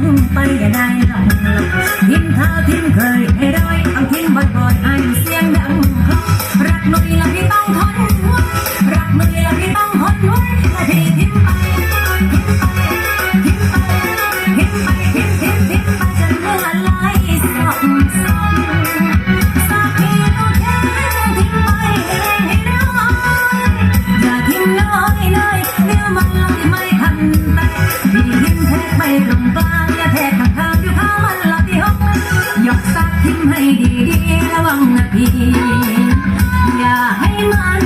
หุ้มไปได้หน่อยยิ้มเธอาทิ้งเคยเอ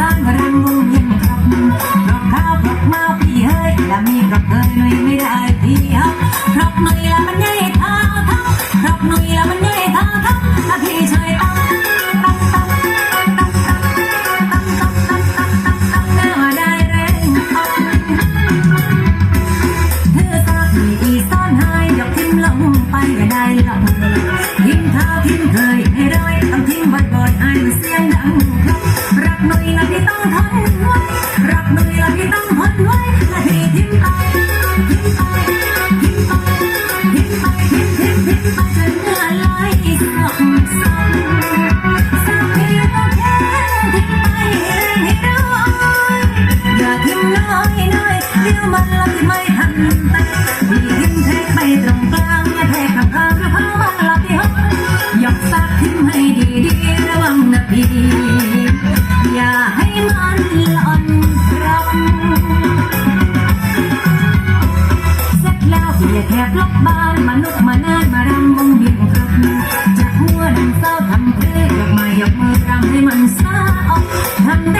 ข้างรำวงเวียนครับเพราะข้าวเพราะเมาพี่เฮ้ยและมีเพราะเคยหน่อยไม่ได้พี่ฮักเพราะหน่อยละมันใหญ่ท่าทับเพราะหน่อยละมันใหญ่ท่าทับถ้าพี่ช่วยตั้งตั้งตั้งตั้งตั้งตั้งตั้งตั้งตั้งตั้งตั้งแน่ว่าได้แรงเอาเธอทราบมีอีซ่อนหายยกทิ้งลงไปก็ได้หรอกทิ้งเท้าทิ้งเคย มันเลยไม่ทันแต่ยิ้มแทงไปตรงกลาง ให้ดีๆระวังนะพี่ อย่าให้มันหล่นรับเสร็จแล้วเพียแคบล็อกบ้านมนุษย์มานานมารำวงเวียนครับจากหัวดังเศร้าทำเพื่อยกมายกมือรำให้มันซาออกทั้งเด็